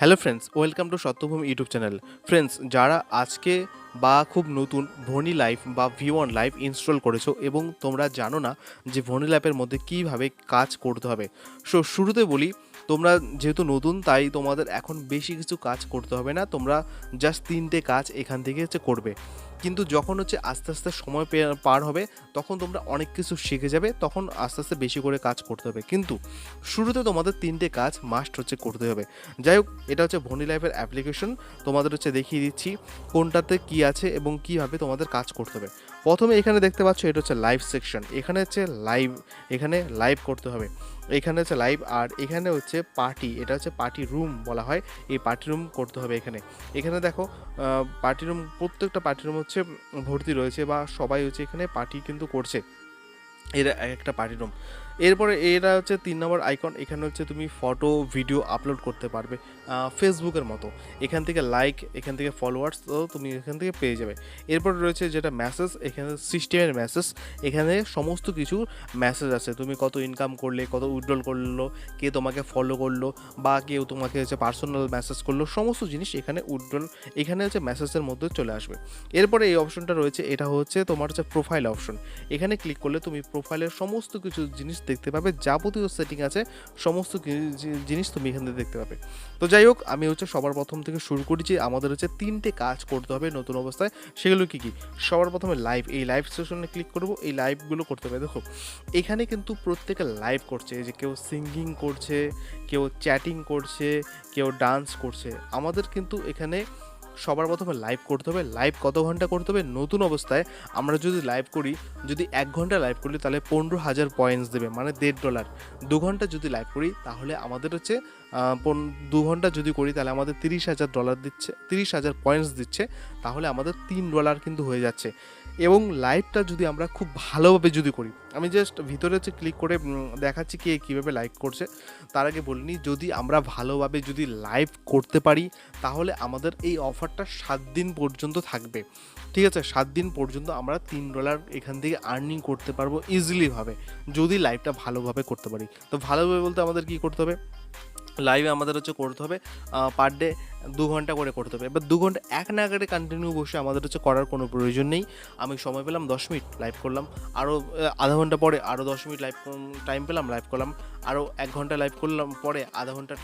Hello friends welcome to Satyabhumi YouTube channel friends যারা আজকে বা খুব নতুন ভনি লাইফ বা ভিউ অন লাইফ ইনস্টল করেছ এবং তোমরা জানো না যে ভনি লাইফের মধ্যে কীভাবে কাজ করতে হবে। সো শুরুতে বলি, তোমরা যেহেতু নতুন, তাই তোমাদের এখন বেশি কিছু কাজ করতে হবে না। তোমরা জাস্ট তিনটে কাজ এখান থেকে হচ্ছে করবে। কিন্তু যখন হচ্ছে আস্তে আস্তে সময় পার হবে, তখন তোমরা অনেক কিছু শিখে যাবে, তখন আস্তে আস্তে বেশি করে কাজ করতে হবে। কিন্তু শুরুতে তোমাদের তিনটে কাজ মাস্ট হচ্ছে করতে হবে। যাই হোক, এটা হচ্ছে ভনি লাইফের অ্যাপ্লিকেশন তোমাদের হচ্ছে দেখিয়ে দিচ্ছি কোনটাতে কি আছে এবং কীভাবে তোমাদের কাজ করতে হবে। প্রথমে এখানে দেখতে পাচ্ছ এটা হচ্ছে লাইভ সেকশন এখানে হচ্ছে লাইভ এখানে লাইভ করতে হবে। এখানে হচ্ছে লাইভ আর এখানে হচ্ছে পার্টি এটা হচ্ছে পার্টি রুম বলা হয়। এই পার্টি রুম করতে হবে এখানে। এখানে দেখো পার্টি রুম প্রত্যেকটা পার্টি রুম হচ্ছে ভর্তি রয়েছে বা সবাই হচ্ছে এখানে পার্টি কিন্তু করছে। এরা একটা পার্টি রুম এরপরে এরা হচ্ছে তিন নম্বর আইকন এখানে হচ্ছে তুমি ফটো ভিডিও আপলোড করতে পারবে ফেসবুকের মতো। এখান থেকে লাইক এখান থেকে ফলোয়ার্স তো তুমি এখান থেকে পেয়ে যাবে। এরপর রয়েছে যেটা মেসেজ এখানে সিস্টেমের মেসেজ এখানে সমস্ত কিছু মেসেজ আছে। তুমি কত ইনকাম করলে, কত উইড্রল করল, কে তোমাকে ফলো করল, বা কেউ তোমাকে হচ্ছে পার্সোনাল মেসেজ করল, সমস্ত জিনিস এখানে উইড্রল এখানে হচ্ছে মেসেজের মধ্যে চলে আসবে। এরপরে এই অপশনটা রয়েছে, এটা হচ্ছে তোমার হচ্ছে প্রোফাইল অপশন এখানে ক্লিক করলে তুমি প্রোফাইলের সমস্ত কিছু জিনিস দেখতে পাবে, যাবতীয় সেটিং আছে, সমস্ত জিনিস তুমি এখান থেকে দেখতে পাবে। তো যাই হোক, আমি হচ্ছে সবার প্রথম থেকে শুরু করেছি, আমাদের হচ্ছে তিনটে কাজ করতে হবে নতুন অবস্থায়, সেগুলো কি কি? সবার প্রথমে লাইভ এই লাইভ সেশনে ক্লিক করব, এই লাইভগুলো করতে হবে, দেখো। এখানে কিন্তু প্রত্যেকে লাইভ করছে যে কেউ সিঙ্গিং করছে, কেউ চ্যাটিং করছে, কেউ ডান্স করছে। আমাদের কিন্তু এখানে সবার প্রথমে লাইভ করতে হবে লাইভ কত ঘণ্টা করতে হবে? নতুন অবস্থায় আমরা যদি লাইভ করি, যদি এক ঘণ্টা লাইভ করি তাহলে পনেরো হাজার পয়েন্টস দেবে মানে দেড় ডলার দু ঘণ্টা যদি লাইভ করি, তাহলে আমাদের হচ্ছে দু ঘণ্টা যদি করি, তাহলে আমাদের তিরিশ হাজার ডলার দিচ্ছে, তিরিশ হাজার পয়েন্টস দিচ্ছে, তাহলে আমাদের তিন ডলার কিন্তু হয়ে যাচ্ছে। এবং লাইভটা যদি আমরা খুব ভালোভাবে যদি করি, আমি জাস্ট ভিতরে হচ্ছে ক্লিক করে দেখাচ্ছি কে কীভাবে লাইভ করছে। তার আগে বলিনি যদি আমরা ভালোভাবে যদি লাইভ করতে পারি, তাহলে আমাদের এই অফারটা সাত দিন পর্যন্ত থাকবে। ঠিক আছে? সাত দিন পর্যন্ত আমরা তিন ডলার এখান থেকে আর্নিং করতে পারব ইজিলিভাবে যদি লাইভটা ভালোভাবে করতে পারি। তো ভালোভাবে বলতে আমাদের কি করতে হবে? লাইভে আমাদের হচ্ছে করতে হবে পার ডে দু ঘণ্টা করে করতে হবে। এবার দু ঘণ্টা এক না নাগারে কন্টিনিউ বসে আমাদের হচ্ছে করার কোনো প্রয়োজন নেই। আমি সময় পেলাম দশ মিনিট লাইভ করলাম আরও আধা ঘণ্টা পরে আরও দশ মিনিট লাইভ টাইম পেলাম লাইভ করলাম আরও এক ঘণ্টা লাইভ করলাম, পরে আধা ঘণ্টা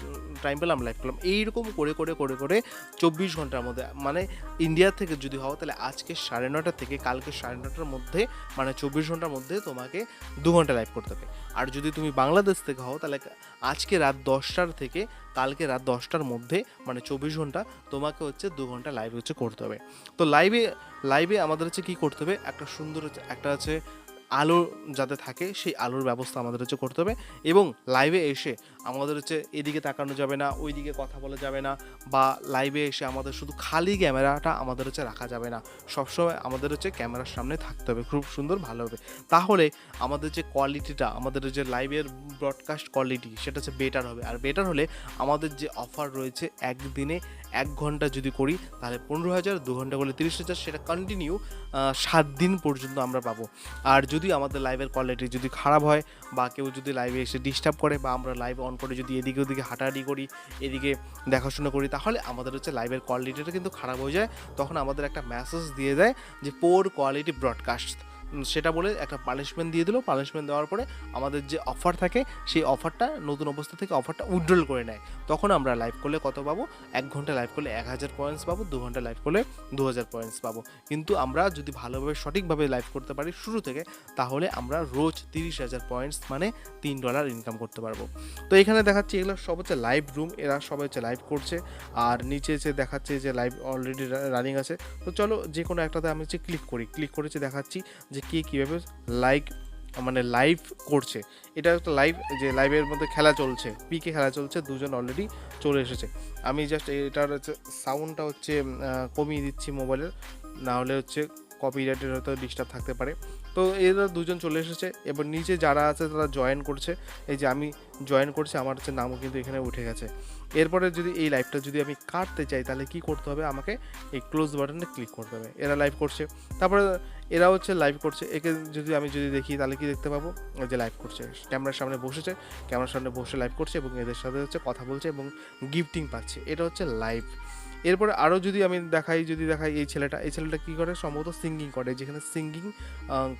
টাইম পেলাম লাইভ করলাম। এইরকম করে করে করে করে চব্বিশ ঘণ্টার মধ্যে মানে ইন্ডিয়া থেকে যদি হও তাহলে আজকে সাড়ে নটা থেকে কালকে সাড়ে নটার মধ্যে মানে চব্বিশ ঘণ্টার মধ্যে তোমাকে দু ঘণ্টা লাইভ করতে হবে। আর যদি তুমি বাংলাদেশ থেকে হও তাহলে আজকে রাত দশটার থেকে কালকে রাত দশটার মধ্যে মানে চব্বিশ ঘণ্টা, তোমাকে হচ্ছে দু ঘণ্টা লাইভ হচ্ছে করতে হবে। তো লাইভে লাইভে আমাদের হচ্ছে কী করতে হবে? একটা সুন্দর একটা হচ্ছে আলো যাতে থাকে, সেই আলোর ব্যবস্থা আমাদের হচ্ছে করতে হবে। এবং লাইভে এসে আমাদের হচ্ছে এদিকে তাকানো যাবে না ওই দিকে কথা বলা যাবে না বা লাইভে এসে আমাদের শুধু খালি ক্যামেরাটা আমাদের হচ্ছে রাখা যাবে না। সবসময় আমাদের হচ্ছে ক্যামেরার সামনে থাকতে হবে, খুব সুন্দর ভালো হবে। তাহলে আমাদের যে কোয়ালিটিটা আমাদের যে লাইভের ব্রডকাস্ট কোয়ালিটি সেটা হচ্ছে বেটার হবে। আর বেটার হলে আমাদের যে অফার রয়েছে একদিনে এক ঘণ্টা যদি করি, তাহলে পনেরো হাজার, দু ঘণ্টা করলে তিরিশ হাজার, সেটা কন্টিনিউ সাত দিন পর্যন্ত আমরা পাবো। আর যদি আমাদের লাইভের কোয়ালিটি যদি খারাপ হয় বা কেউ যদি লাইভে এসে ডিস্টার্ব করে বা আমরা লাইভ অন করে যদি এদিকে ওদিকে হাঁটাহাঁটি করি, এদিকে দেখাশোনা করি, তাহলে আমাদের হচ্ছে লাইভের কোয়ালিটিটা কিন্তু খারাপ হয়ে যায়। তখন আমাদের একটা মেসেজ দিয়ে দেয় যে পোর কোয়ালিটি ব্রডকাস্ট সেটা বলে একটা পানিশমেন্ট দিয়ে দিল। পানিশমেন্ট দেওয়ার পরে আমাদের যে অফার থাকে, সেই অফারটা নতুন অবস্থা থেকে অফারটা উইড্রল করে নেয়। তখন আমরা লাইভ করলে কত পাবো? এক ঘণ্টা লাইভ করলে এক হাজার পয়েন্টস পাবো, দু ঘণ্টা লাইভ করলে দু হাজার পয়েন্টস পাবো। কিন্তু আমরা যদি ভালোভাবে, সঠিকভাবে লাইভ করতে পারি শুরু থেকে, তাহলে আমরা রোজ তিরিশ হাজার পয়েন্টস মানে তিন ডলার ইনকাম করতে পারব। তো এখানে দেখাচ্ছি এগুলো সব হচ্ছে লাইভ রুম এরা সবাই হচ্ছে লাইভ করছে। আর নিচে যে দেখাচ্ছে যে লাইভ অলরেডি রানিং আছে। তো চলো যে কোনো একটাতে আমি হচ্ছে ক্লিক করি। ক্লিক করেছে দেখাচ্ছি যে কে কীভাবে লাইক মানে লাইভ করছে। এটা একটা লাইভ যে লাইভের মধ্যে খেলা চলছে। পিকে খেলা চলছে, দুজন অলরেডি চলে এসেছে। আমি জাস্ট এটার হচ্ছে সাউন্ডটা হচ্ছে কমিয়ে দিচ্ছি মোবাইলের না হলে হচ্ছে কপিরাইটের হয়তো ডিস্টার্ব থাকতে পারে। তো এরা দুজন চলে এসেছে। এবার নিচে যারা আছে তারা জয়েন করছে। এই যে আমি জয়েন করছি, আমার হচ্ছে নামও কিন্তু এখানে উঠে গেছে। এরপরে যদি এই লাইভটা যদি আমি কাটতে চাই, তাহলে কি করতে হবে? আমাকে এই ক্লোজ বাটনে ক্লিক করতে হবে। এরা লাইভ করছে। তারপরে এরা হচ্ছে লাইভ করছে। একে যদি আমি যদি দেখি, তাহলে কি দেখতে পাবো? যে লাইভ করছে। ক্যামেরার সামনে বসেছে। ক্যামেরার সামনে বসে লাইভ করছে এবং এদের সাথে হচ্ছে কথা বলছে এবং গিফটিং পাচ্ছে। এটা হচ্ছে লাইভ এরপরে আরও যদি আমি দেখাই, যদি দেখাই এই ছেলেটা এই ছেলেটা কী করে? সম্ভবত সিঙ্গিং করে। যেখানে সিঙ্গিং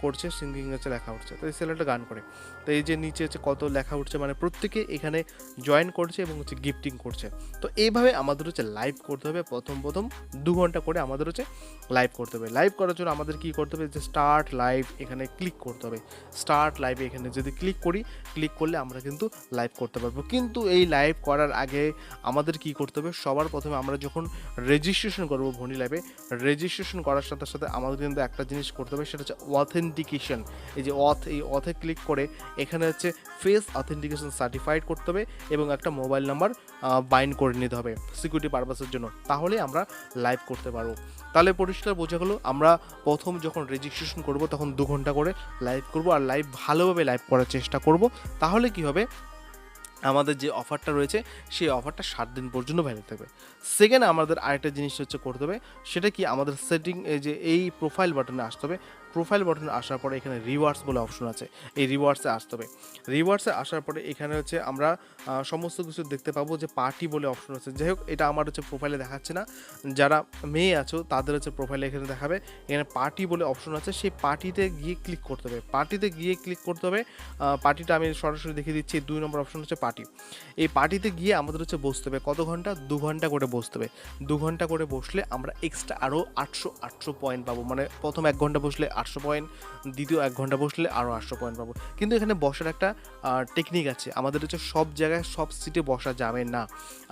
করছে সিঙ্গিং হচ্ছে, লেখা উঠছে। তো এই ছেলেটা গান করে। তো এই যে নিচে হচ্ছে কত লেখা উঠছে মানে প্রত্যেকে এখানে জয়েন করছে এবং হচ্ছে গিফটিং করছে। তো এইভাবে আমাদের হচ্ছে লাইভ করতে হবে। প্রথম প্রথম দু ঘণ্টা করে আমাদের হচ্ছে লাইভ করতে হবে। লাইভ করার জন্য আমাদের কি করতে হবে? যে স্টার্ট লাইভ এখানে ক্লিক করতে হবে। স্টার্ট লাইভে এখানে যদি ক্লিক করি ক্লিক করলে আমরা কিন্তু লাইভ করতে পারব। কিন্তু এই লাইভ করার আগে আমাদের কি করতে হবে? সবার প্রথমে আমরা যখন রেজিস্ট্রেশন করব ভনি লাইভে রেজিস্ট্রেশন করার সাথে সাথে আমাদের কিন্তু একটা জিনিস করতে হবে, সেটা হচ্ছে অথেন্টিকেশন এই যে অথ এই অথে ক্লিক করে এখানে হচ্ছে ফেস অথেন্টিকেশন সার্টিফাইড করতে হবে এবং একটা মোবাইল নাম্বার বাইন্ড করে নিতে হবে সিকিউরিটি পারপাসের জন্য। তাহলে আমরা লাইভ করতে পারব। তাহলে পরিষ্কার বোঝা গেলো, আমরা প্রথম যখন রেজিস্ট্রেশন করব তখন দু ঘণ্টা করে লাইভ করব। আর লাইভ ভালোভাবে লাইভ করার চেষ্টা করব। তাহলে কি হবে? আমাদের যে অফারটা রয়েছে, সেই অফারটা সাত দিন পর্যন্ত ভ্যালিড থাকবে। সেকেন্ড আমাদের আরেকটা জিনিস হচ্ছে করতে হবে, সেটা কি আমাদের সেটিং এই যে, এই প্রোফাইল বাটনে আসতে হবে। প্রোফাইল বাটনে আসার পরে এখানে রিওয়ার্ডস বলে অপশন আছে। এই রিওয়ার্ডসে আসতে হবে। রিওয়ার্ডসে আসার পরে এখানে হচ্ছে আমরা সমস্ত কিছু দেখতে পাবো যে পার্টি বলে অপশন আছে। যাই হোক, এটা আমার হচ্ছে প্রোফাইলে দেখাচ্ছে না। যারা মেয়ে আছো, তাদের হচ্ছে প্রোফাইলে এখানে দেখাবে। এখানে পার্টি বলে অপশন আছে। সেই পার্টিতে গিয়ে ক্লিক করতে হবে। পার্টিতে গিয়ে ক্লিক করতে হবে। পার্টিটা আমি সরাসরি দেখিয়ে দিচ্ছি। দুই নম্বর অপশন হচ্ছে পার্টি এই পার্টিতে গিয়ে আমাদের হচ্ছে বসতে হবে। কত ঘণ্টা? দু ঘণ্টা করে বসতে হবে। দু ঘণ্টা করে বসলে আমরা এক্সট্রা আরও আটশো আটশো পয়েন্ট পাবো। মানে প্রথম এক ঘণ্টা বসলে আটশো পয়েন্ট দ্বিতীয় এক ঘণ্টা বসলে আরও আটশো পয়েন্ট পাবো। কিন্তু এখানে বসার একটা টেকনিক আছে। আমাদের হচ্ছে সব জায়গায় সব সিটে বসা যাবে না।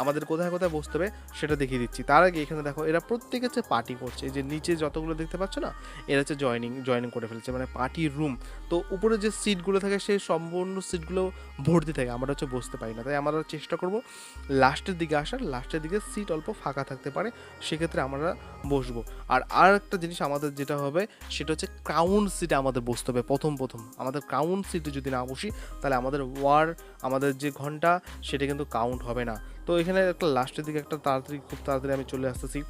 আমাদের কোথায় কোথায় বসতে হবে সেটা দেখিয়ে দিচ্ছি। তার আগে এখানে দেখো, এরা প্রত্যেকে হচ্ছে পার্টি করছে। যে নিচে যতগুলো দেখতে পাচ্ছ না, এরা হচ্ছে জয়নিং জয়েনিং করে ফেলছে। মানে পার্টির রুম তো উপরে যে সিটগুলো থাকে, সেই সম্পূর্ণ সিটগুলো ভর্তি থাকে। আমরা হচ্ছে বসতে পারি না। তাই আমরা চেষ্টা করব লাস্টের দিকে আসার। লাস্টের দিকে সিট অল্প ফাঁকা থাকতে পারে। সেক্ষেত্রে আমরা বসবো। আর আর একটা জিনিস আমাদের যেটা হবে, সেটা হচ্ছে ক্রাউন সিটে আমাদের বসতে হবে, প্রথম প্রথম। আমাদের ক্রাউন সিটে যদি না বসি, তাহলে আমাদের ওয়ার আমাদের যে ঘণ্টা, সেটা কিন্তু কাউন্ট হবে না। তো এখানে একটা লাস্টের দিকে একটা তাড়াতাড়ি, খুব তাড়াতাড়ি আমি চলে আসতেছি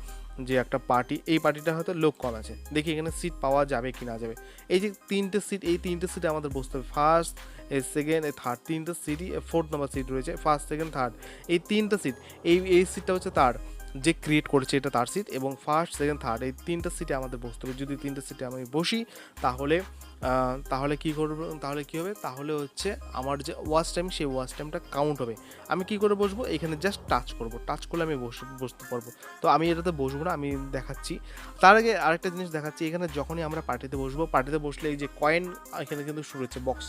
যে একটা পার্টি এই পার্টিটা হয়তো লোক কম আছে। দেখি এখানে সিট পাওয়া যাবে কি না যাবে। এই যে তিনটে সিট এই তিনটে সিটে আমাদের বসতে হবে। ফার্স্ট এই সেকেন্ড এই থার্ড তিনটে সিটই ফোর্থ নম্বর সিট রয়েছে। ফার্স্ট সেকেন্ড থার্ড এই তিনটে সিট এই এই সিটটা হচ্ছে তার। যে ক্রিয়েট করেছে এটা তার সিট এবং ফার্স্ট সেকেন্ড থার্ড এই তিনটে সিটে আমাদের বসতে হবে। যদি তিনটে সিটে আমি বসি, তাহলে তাহলে কি করব, তাহলে কি হবে? তাহলে হচ্ছে আমার যে ওয়াচ টাইম সেই ওয়াচ টাইমটা কাউন্ট হবে। আমি কি করে বসবো? এখানে জাস্ট টাচ করব। টাচ করলে আমি বসে, বসতে পারব। তো আমি এটাতে বসবো না, আমি দেখাচ্ছি। তার আগে আরেকটা জিনিস দেখাচ্ছি। এখানে যখনই আমরা পার্টিতে বসবো পার্টিতে বসলে এই যে কয়েন এখানে কিন্তু শুরু হচ্ছে বক্স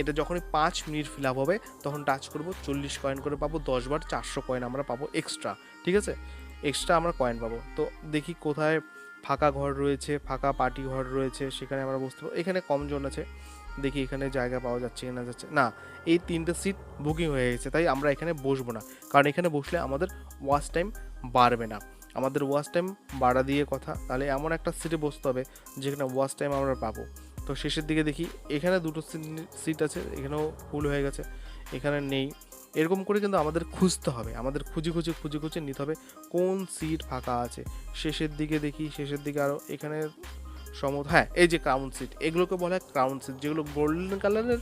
এটা যখনই পাঁচ মিনিট ফিল আপ হবে, তখন টাচ করব, চল্লিশ কয়েন করে পাবো, দশ বার চারশো কয়েন আমরা পাবো এক্সট্রা ঠিক আছে? এক্সট্রা আমরা কয়েন পাবো। তো দেখি কোথায় ফাঁকা ঘর রয়েছে, ফাঁকা পার্টি ঘর রয়েছে, সেখানে আমরা বসতে পারব। এখানে কম জন আছে, দেখি এখানে জায়গা পাওয়া যাচ্ছে না যাচ্ছে না। এই তিনটে সিট বুকিং হয়ে গেছে, তাই আমরা এখানে বসবো না। কারণ এখানে বসলে আমাদের ওয়াচ টাইম বাড়বে না। আমাদের ওয়াচ টাইম বাড়া দিয়ে কথা, তাহলে এমন একটা সিটে বসতে হবে, যেখানে ওয়াচ টাইম আমরা পাবো। তো শেষের দিকে দেখি, এখানে দুটো সিট আছে, এখানেও ফুল হয়ে গেছে, এখানে নেই। এরকম করে কিন্তু আমাদের খুঁজতে হবে। আমাদের খুঁজে খুঁজে খুঁজে খুঁজে নিতে হবে কোন সিট ফাঁকা আছে। শেষের দিকে দেখি, শেষের দিকে আরও এখানে সমত হ্যাঁ এই যে ক্রাউন সিট এগুলোকে বলা হয় ক্রাউন সিট যেগুলো গোল্ডেন কালারের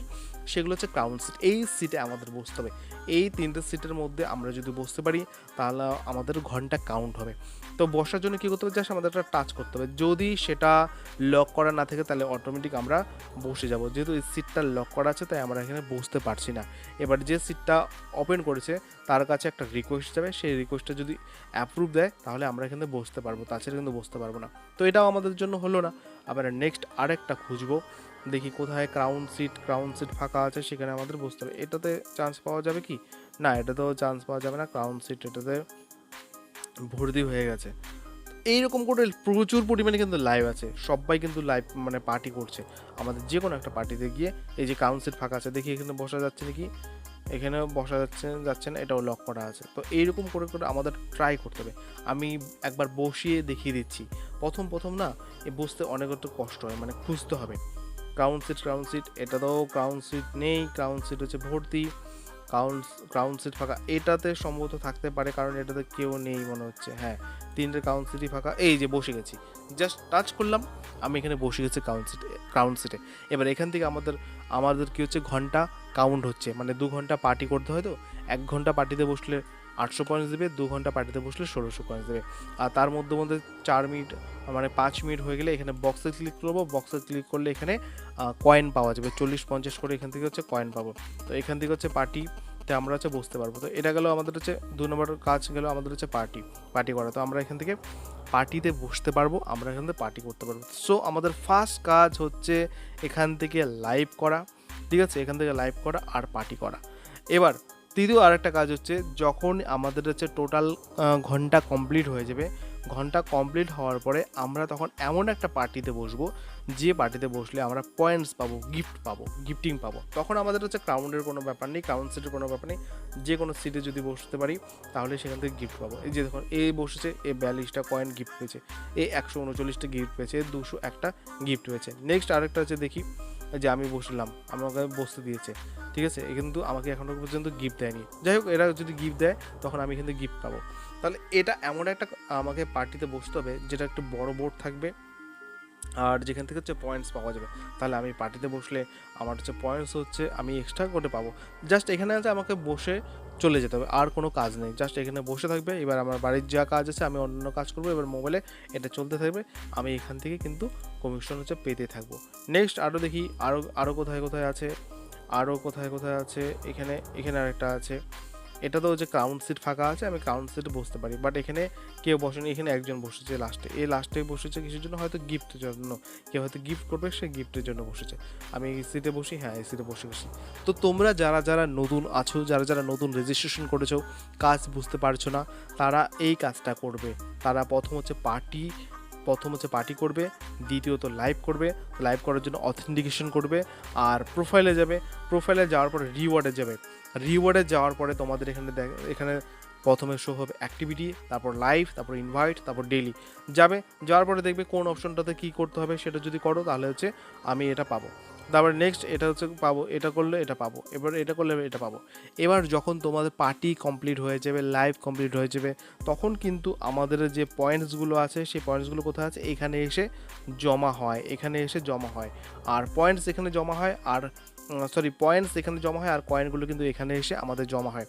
সেগুলো হচ্ছে ক্রাউন সিট এই সিটে আমাদের বসতে হবে। এই তিনটে সিটের মধ্যে আমরা যদি বসতে পারি, তাহলে আমাদের ঘণ্টা কাউন্ট হবে। তো বসার জন্য কী করতে হবে? জাস্ট আমাদের একটা টাচ করতে হবে। যদি সেটা লক করা না থাকে, তাহলে অটোমেটিক আমরা বসে যাব। যেহেতু এই সিটটা লক করা আছে, তাই আমরা এখানে বসতে পারছি না। এবার যে সিটটা ওপেন করেছে, তার কাছে একটা রিকোয়েস্ট যাবে। সেই রিকোয়েস্টটা যদি অ্যাপ্রুভ দেয়, তাহলে আমরা এখানে বসতে পারব। তাছাড়া কিন্তু বসতে পারব না। তো এটাও আমাদের জন্য হলো না। আবার নেক্সট আরেকটা খুঁজবো। দেখি কোথায় ক্রাউন সিট ক্রাউন সিট ফাঁকা আছে, সেখানে আমাদের বসতে হবে। এটাতে চান্স পাওয়া যাবে কি? না, এটাতেও চান্স পাওয়া যাবে না ক্রাউন সিট এটাতে ভর্তি হয়ে গেছে। এইরকম করে প্রচুর পরিমাণে কিন্তু লাইভ আছে। সবাই কিন্তু লাইভ মানে পার্টি করছে। আমাদের যে কোনো একটা পার্টিতে গিয়ে এই যে কাউন্সিল ফাঁকা আছে, দেখি এখানে বসা যাচ্ছে নাকি? এখানেও বসা যাচ্ছে যাচ্ছে না, এটাও লক করা আছে। তো এইরকম করে করে আমাদের ট্রাই করতে হবে। আমি একবার বসিয়ে দেখিয়ে দিচ্ছি। প্রথম প্রথম না, এ বসতে অনেক একটু কষ্ট হয় মানে খুঁজতে হবে। ক্রাউন সিট ক্রাউন সিট এটা তো ক্রাউন সিট নেই। ক্রাউন সিট হচ্ছে ভর্তি। ক্রাউন ক্রাউন সিট ফাঁকা। এটাতে সম্ভবত থাকতে পারে, কারণ এটাতে কেউ নেই মনে হচ্ছে। হ্যাঁ তিনটে ক্রাউন সিটই ফাঁকা। এই যে, বসে গেছি। জাস্ট টাচ করলাম। আমি এখানে বসে গেছি ক্রাউন সিটে ক্রাউন সিটে এবার এখান থেকে আমাদের আমাদের কি হচ্ছে? ঘণ্টা কাউন্ট হচ্ছে। মানে দু ঘণ্টা পার্টি করতে হয় তো? এক ঘণ্টা পার্টিতে বসলে আটশো পয়েন্টস দেবে, দু ঘণ্টা পার্টিতে বসলে ষোলোশো পয়েন্টস দেবে। আর তার মধ্যে মধ্যে চার মিনিট মানে পাঁচ মিনিট হয়ে গেলে এখানে বক্সে ক্লিক করব বক্সে ক্লিক করলে এখানে কয়েন পাওয়া যাবে। চল্লিশ পঞ্চাশ করে এখান থেকে হচ্ছে কয়েন পাবো। তো এখান থেকে হচ্ছে পার্টিতে আমরা হচ্ছে বসতে পারব। তো এটা গেল আমাদের হচ্ছে, দু নম্বর কাজ গেল আমাদের হচ্ছে পার্টি পার্টি করা। তো আমরা এখান থেকে পার্টিতে বসতে পারব, আমরা এখান থেকে পার্টি করতে পারব। সো আমাদের ফার্স্ট কাজ হচ্ছে এখান থেকে লাইভ করা। ঠিক আছে? এখান থেকে লাইভ করা আর পার্টি করা। এবার তৃতীয় আরেকটা কাজ হচ্ছে, যখন আমাদের হচ্ছে টোটাল ঘণ্টা কমপ্লিট হয়ে যাবে, ঘণ্টা কমপ্লিট হওয়ার পরে আমরা তখন এমন একটা পার্টিতে বসবো, যে পার্টিতে বসলে আমরা পয়েন্টস পাবো গিফট পাবো গিফটিং পাবো। তখন আমাদের হচ্ছে ক্রাউন্ডের কোনো ব্যাপার নেই ক্রাউন্ড সিটের কোনো ব্যাপার নেই, যে কোনো সিটে যদি বসতে পারি, তাহলে সেখান থেকে গিফট পাবো। এই যে দেখুন, এ বসেছে, এ বিয়াল্লিশটা কয়েন গিফট পেয়েছে, এ একশো উনচল্লিশটা গিফট পেয়েছে দুশো একটা গিফট পেয়েছে। নেক্সট আরেকটা হচ্ছে দেখি যে আমি বসলাম আমাকে বসতে দিয়েছে, ঠিক আছে? কিন্তু আমাকে এখনও পর্যন্ত গিফট দেয়নি। যাই হোক, এরা যদি গিফট দেয়, তখন আমি কিন্তু গিফট পাবো। তাহলে এটা এমন একটা আমাকে পার্টিতে বসতে হবে, যেটা একটু বড় বোর্ড থাকবে আর যেখান থেকে হচ্ছে পয়েন্টস পাওয়া যাবে, তাহলে আমি পার্টিতে বসলে আমার হচ্ছে পয়েন্টস হচ্ছে আমি এক্সট্রা করে পাবো। জাস্ট এখানে আছে আমাকে বসে চলে যেতে হবে, আর কোনো কাজ নেই। জাস্ট এখানে বসে থাকবে, এবার আমার বাড়ির যা কাজ আছে আমি অন্য কাজ করব, এবার মোবাইলে এটা চলতে থাকবে, আমি এখান থেকে কিন্তু কমিশন হচ্ছে পেতে থাকব। নেক্সট আরও দেখি আরও আরও কোথায় কোথায় আছে আরও কোথায় কোথায় আছে, এখানে এখানে আরেকটা আছে। এটা তো হচ্ছে ক্রাউন সিট ফাঁকা আছে, আমি ক্রাউন সিটে বসতে পারি। বাট এখানে কেউ বসেনি, এখানে একজন বসেছে লাস্টে এই লাস্টে বসেছে কিছুর জন্য হয়তো গিফটের জন্য। কেউ হয়তো গিফট করবে, সে গিফটের জন্য বসেছে। আমি এই সিটে বসি হ্যাঁ এই সিটে বসে গেছি। তো তোমরা যারা যারা নতুন আছো, যারা যারা নতুন রেজিস্ট্রেশন করেছ, কাজ বুঝতে পারছ না, তারা এই কাজটা করবে। তারা প্রথম হচ্ছে পার্টি প্রথম হচ্ছে পার্টি করবে দ্বিতীয়ত লাইভ করবে লাইভ করার জন্য অথেন্টিকেশন করবে, আর প্রোফাইলে যাবে প্রোফাইলে যাওয়ার পরে রিওয়ার্ডে যাবে। রিওয়ার্ডে যাওয়ার পরে তোমাদের এখানে এখানে প্রথমে শো হবে অ্যাক্টিভিটি তারপর লাইভ তারপর ইনভাইট তারপর ডেলি যাবে, যাওয়ার পরে দেখবে কোন অপশনটাতে কী করতে হবে সেটা যদি করো তাহলে হচ্ছে আমি এটা পাবো। তারপর নেক্সট এটা হচ্ছে পাবো, এটা করলে এটা পাবো, এবার এটা করলে এটা পাবো। এবার যখন তোমাদের পার্টি কমপ্লিট হয়ে যাবে লাইভ কমপ্লিট হয়ে যাবে, তখন কিন্তু আমাদের যে পয়েন্টসগুলো আছে, সেই পয়েন্টসগুলো কোথায় আছে? এখানে এসে জমা হয়, এখানে এসে জমা হয়। আর পয়েন্টস এখানে জমা হয়, আর সরি পয়েন্টস এখানে জমা হয়, আর কয়েনগুলো কিন্তু এখানে এসে আমাদের জমা হয়।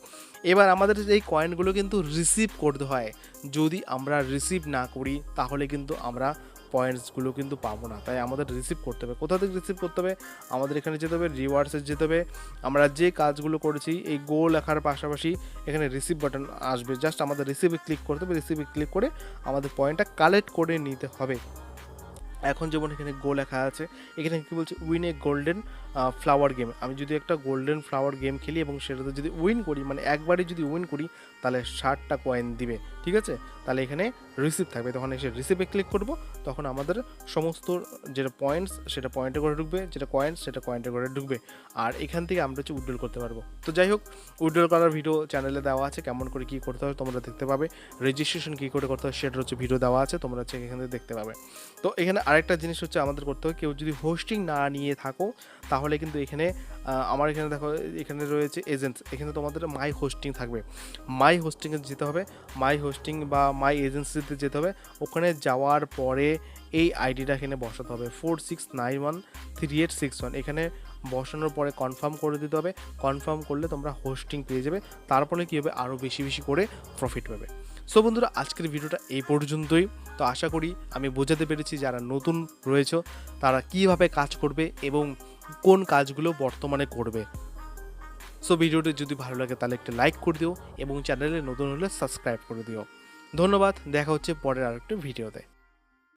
এবার আমাদের এই কয়েনগুলো কিন্তু রিসিভ করতে হয়। যদি আমরা রিসিভ না করি, তাহলে কিন্তু আমরা পয়েন্টসগুলো কিন্তু পাবো না। তাই আমাদের রিসিভ করতে হবে। কোথা থেকে রিসিভ করতে হবে? আমাদের এখানে যেতে হবে রিওয়ার্ডসে যেতে হবে। আমরা যে কাজগুলো করেছি, এই গো লেখার পাশাপাশি এখানে রিসিভ বাটন আসবে। জাস্ট আমাদের রিসিভে ক্লিক করতে হবে। রিসিভে ক্লিক করে আমাদের পয়েন্টটা কালেক্ট করে নিতে হবে। এখন যেমন এখানে গো লেখা আছে, এখানে কি বলছে? Win a golden flower game আমি যদি একটা গোল্ডেন ফ্লাওয়ার গেম খেলি এবং সেটাতে যদি উইন করি মানে একবারই যদি উইন করি, তাহলে ষাটটা কয়েন দিবে। ঠিক আছে? তাহলে এখানে রিসিভ থাকবে। তখন এসে রিসিভে ক্লিক করব। তখন আমাদের সমস্ত যেটা পয়েন্টস সেটা পয়েন্টে করে ঢুকবে। যেটা কয়েন্স সেটা কয়েন্টে করে ঢুকবে। আর এখান থেকে আমরা হচ্ছে উইড্রল করতে পারব। তো যাই হোক উইড্রল করার ভিডিও চ্যানেলে দেওয়া আছে। কেমন করে কী করতে হবে তোমরা দেখতে পাবে। রেজিস্ট্রেশন কী করে করতে হবে সেটার হচ্ছে ভিডিও দেওয়া আছে। তোমরা হচ্ছে এখান থেকে দেখতে পাবে। তো এখানে আরেকটা জিনিস হচ্ছে আমাদের করতে হবে কেউ যদি হোস্টিং না নিয়ে থাকো, তাহলে কিন্তু এখানে আমার এখানে দেখো, এখানে রয়েছে এজেন্টস এখানে তোমাদের মাই হোস্টিং থাকবে। মাই হোস্টিংয়ে যেতে হবে মাই হোস্টিং বা মাই এজেন্সিতে যেতে হবে। ওখানে যাওয়ার পরে এই আইডিটা এখানে বসাতে হবে। Four six nine one three eight six one এখানে বসানোর পরে কনফার্ম করে দিতে হবে। কনফার্ম করলে তোমরা হোস্টিং পেয়ে যাবে। তারপরে কী হবে? আরও বেশি বেশি করে প্রফিট পাবে। সো বন্ধুরা, আজকের ভিডিওটা এই পর্যন্তই। তো আশা করি আমি বোঝাতে পেরেছি যারা নতুন রয়েছে, তারা কীভাবে কাজ করবে এবং কোন কাজগুলো বর্তমানে করবে। সো ভিডিওটি যদি ভালো লাগে, তাহলে একটা লাইক করে দিও এবং চ্যানেলে নতুন হলে সাবস্ক্রাইব করে দিও। ধন্যবাদ, দেখা হচ্ছে পরের আরেকটি ভিডিওতে।